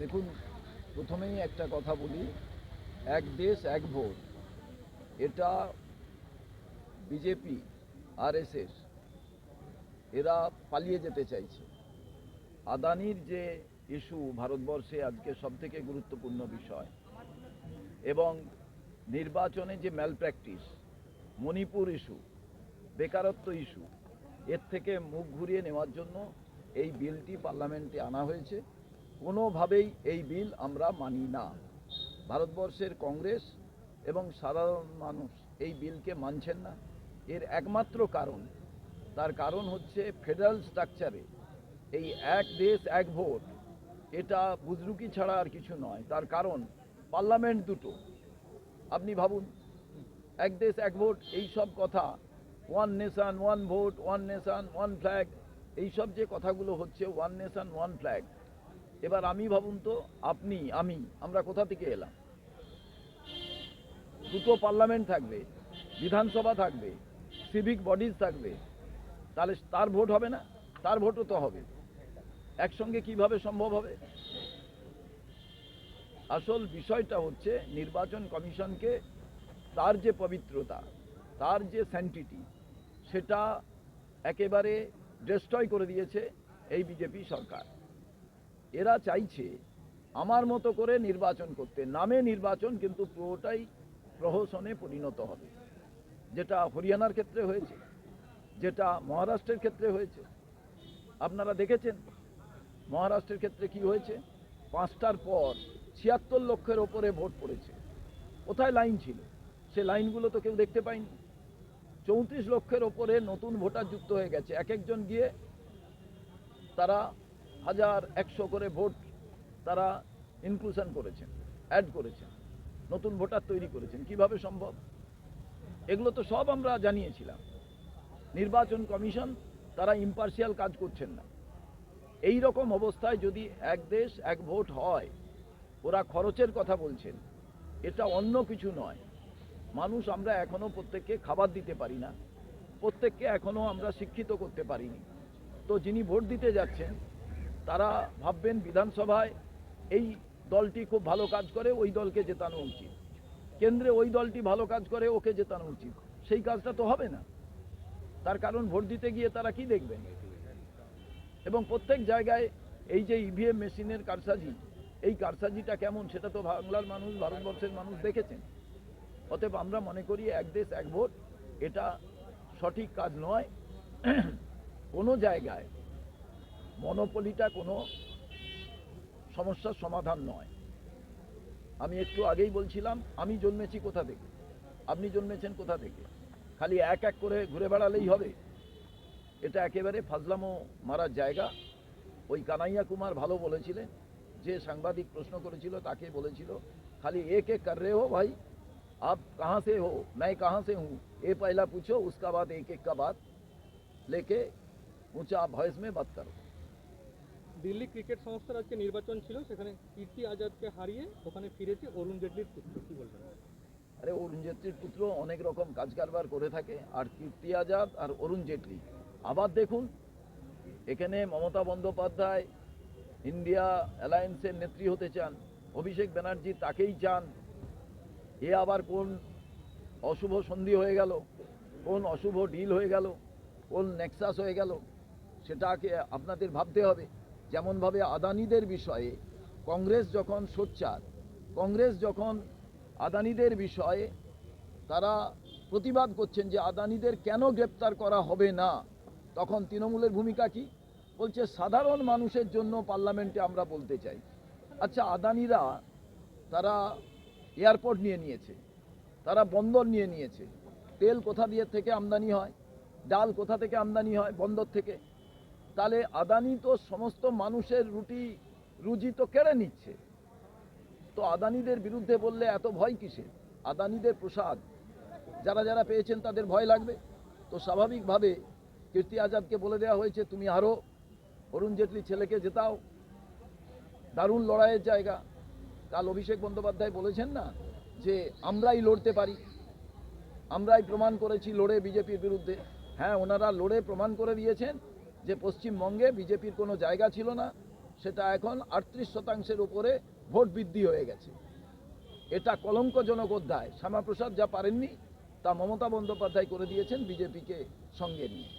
দেখুন, প্রথমেই একটা কথা বলি, এক দেশ, এক ভোট, এটা বিজেপি, আরএসএস, এরা পালিয়ে যেতে চাইছে। আদানির যে ইস্যু ভারতবর্ষে আজকে সবথেকে গুরুত্বপূর্ণ বিষয়, এবং নির্বাচনে যে ম্যাল প্র্যাকটিস মণিপুর ইস্যু, বেকারত্ব ইস্যু, এর থেকে মুখ ঘুরিয়ে নেওয়ার জন্য এই বিলটি পার্লামেন্টে আনা হয়েছে। কোনোভাবেই এই বিল আমরা মানি না। ভারতবর্ষের কংগ্রেস এবং সাধারণ মানুষ এই বিলকে মানছেন না। এর একমাত্র কারণ, তার কারণ হচ্ছে ফেডারেল স্ট্রাকচারে এই এক দেশ, এক ভোট, এটা বুজরুকি ছাড়া আর কিছু নয়। তার কারণ, পার্লামেন্ট দুটো। আপনি ভাবুন, এক দেশ, এক ভোট, এই সব কথা one nation one vote one nation one flag এইসব যে কথাগুলো হচ্ছে ওয়ান নেশন ওয়ান ফ্ল্যাগ এবার আমি ভাবুন তো, আপনি, আমি, আমরা কোথা থেকে এলাম? দুটো পার্লামেন্ট থাকবে, বিধানসভা থাকবে সিভিক বডিজ থাকবে, তাহলে তার ভোট হবে না? তার ভোটও তো হবে। একসঙ্গে কীভাবে সম্ভব হবে? আসল বিষয়টা হচ্ছে, নির্বাচন কমিশনকে তার যে পবিত্রতা, তার যে স্যান্টিটি সেটা একেবারে ডেস্ট্রয় করে দিয়েছে এই বিজেপি সরকার। এরা চাইছে আমার মতো করে নির্বাচন করতে। নামে নির্বাচন কিন্তু পুরোটাই প্রহসনে পরিণত হবে। যেটা হরিয়ানার ক্ষেত্রে হয়েছে, যেটা মহারাষ্ট্রের ক্ষেত্রে হয়েছে। আপনারা দেখেছেন মহারাষ্ট্রের ক্ষেত্রে কি হয়েছে? পাঁচটার পর ছিয়াত্তর লক্ষের ওপরে ভোট পড়েছে। কোথায় লাইন ছিল? সে লাইনগুলো তো কেউ দেখতে পায়নি। চৌত্রিশ লক্ষের ওপরে নতুন ভোটার যুক্ত হয়ে গেছে। এক একজন গিয়ে তারা হাজার একশো করে ভোট তারা ইনক্লুশন করেছেন অ্যাড করেছেন, নতুন ভোটার তৈরি করেছেন। কীভাবে সম্ভব? এগুলো তো সব আমরা জানিয়েছিলাম। নির্বাচন কমিশন, তারা ইম্পার্শিয়াল কাজ করছেন না। এই রকম অবস্থায় যদি এক দেশ এক ভোট হয়, ওরা খরচের কথা বলছেন, এটা অন্য কিছু নয়। মানুষ আমরা এখনও প্রত্যেককে খাবার দিতে পারি না। প্রত্যেককে এখনও আমরা শিক্ষিত করতে পারিনি। তো যিনি ভোট দিতে যাচ্ছেন তারা ভাববেন বিধানসভায় এই দলটি খুব ভালো কাজ করে, ওই দলকে জেতানো উচিত। কেন্দ্রে ওই দলটি ভালো কাজ করে, ওকে জেতানো উচিত। সেই কাজটা তো হবে না। তার কারণ ভোট দিতে গিয়ে তারা কি দেখবেন? এবং প্রত্যেক জায়গায় এই যে ইভিএম মেশিনের কারসাজি, এই কারসাজিটা কেমন সেটা তো বাংলার মানুষ, ভারতবর্ষের মানুষ দেখেছেন। অতএব আমরা মনে করি এক দেশ, এক ভোট, এটা সঠিক কাজ নয়। কোনো জায়গায় মনোপলিটা কোনো সমস্যার সমাধান নয় আমি একটু আগেই বলছিলাম আমি জন্মেছি কোথা থেকে আপনি জন্মেছেন কোথা থেকে খালি এক এক করে ঘুরে বেড়ালেই হবে এটা একেবারে ফাজলামো মারার জায়গা ওই কানাইয়া কুমার ভালো বলেছিলেন যে সাংবাদিক প্রশ্ন করেছিল তাকে বলেছিল খালি এক এক কর রে হো ভাই आप कहाँ से हो मैं कहाँ से हूँ ये पहला पूछो उसका बाद एक एक का बात लेके ऊंचा वॉइस में बात करो দিল্লি ক্রিকেট সংস্থার আজকে নির্বাচন ছিল, সেখানে কীর্তি আজাদকে হারিয়ে ওখানে ফিরেছে অরুণ জেটলির পুত্র, কি বলবেন? আরে, অরুণ জেটলির পুত্র অনেক রকম কাজ কারবার করে থাকে, আর কীর্তি আজাদ আর অরুণ জেটলি। আবার দেখুন, এখানে মমতা বন্দ্যোপাধ্যায়, ইন্ডিয়া অ্যালায়েন্সের নেত্রী হতে চান, অভিষেক ব্যানার্জি তাকেই চান। এ আবার কোন অশুভ সন্ধি হয়ে গেল, কোন অশুভ ডিল হয়ে গেল, কোন নেক্সাস হয়ে গেল, সেটাকে আপনাদের ভাবতে হবে। যেমনভাবে আদানিদের বিষয়ে কংগ্রেস যখন সোচ্চার, কংগ্রেস যখন আদানিদের বিষয়ে তারা প্রতিবাদ করছেন যে আদানিদের কেন গ্রেপ্তার করা হবে না, তখন তৃণমূলের ভূমিকা কি? বলছে, সাধারণ মানুষের জন্য পার্লামেন্টে আমরা বলতে চাই। আচ্ছা আদানিরা তারা এয়ারপোর্ট নিয়ে নিয়েছে, তারা বন্দর নিয়ে নিয়েছে। তেল কোথা দিয়ে থেকে আমদানি হয়? ডাল কোথা থেকে আমদানি হয় বন্দর থেকে? তাহলে আদানি তো সমস্ত মানুষের রুটি, রুজি তো কেড়ে নিচ্ছে। তো আদানিদের বিরুদ্ধে বললে এত ভয় কিসে আদানিদের প্রসাদ, যারা যারা পেয়েছেন তাদের ভয় লাগবে। তো স্বাভাবিকভাবে কীর্তি আজাদকে বলে দেওয়া হয়েছে, তুমি আরও অরুণ জেটলি ছেলেকে জেতাও। দারুণ লড়াইয়ের জায়গা। কাল অভিষেক বন্দ্যোপাধ্যায় বলেছেন না যে, আমরাই লড়তে পারি। আমরাই প্রমাণ করেছি লড়ে বিজেপির বিরুদ্ধে। হ্যাঁ ওনারা লড়ে প্রমাণ করে দিয়েছেন। যে পশ্চিমবঙ্গে বিজেপির কোনো জায়গা ছিল না, সেটা এখন আটত্রিশ শতাংশের উপরে ভোট বৃদ্ধি হয়ে গেছে। এটা কলঙ্কজনক অধ্যায়। শ্যামাপ্রসাদ যা পারেননি, তা মমতা বন্দ্যোপাধ্যায় করে দিয়েছেন বিজেপিকে সঙ্গে নিয়ে।